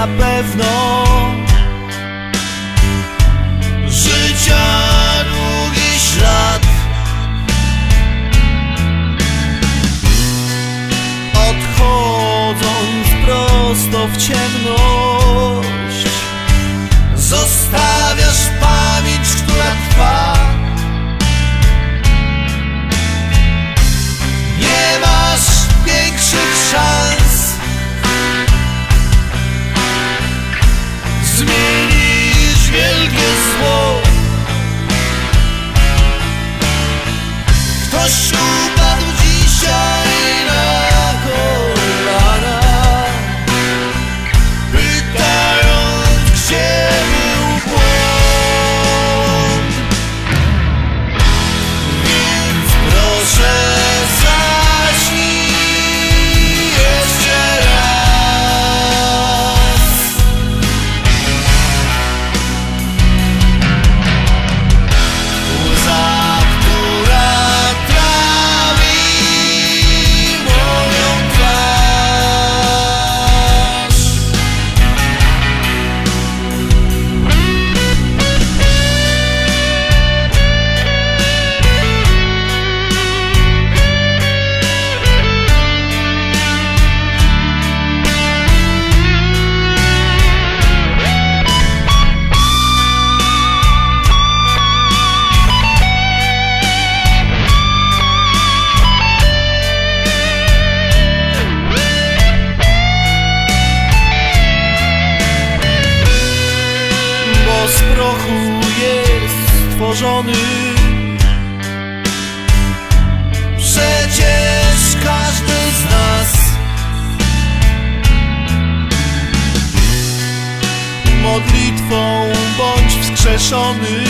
na pewno. Życia długi ślad. Odchodząc prosto w ciemność z prochu jest stworzony. Przecież każdy z nas modlitwą bądź wskrzeszony,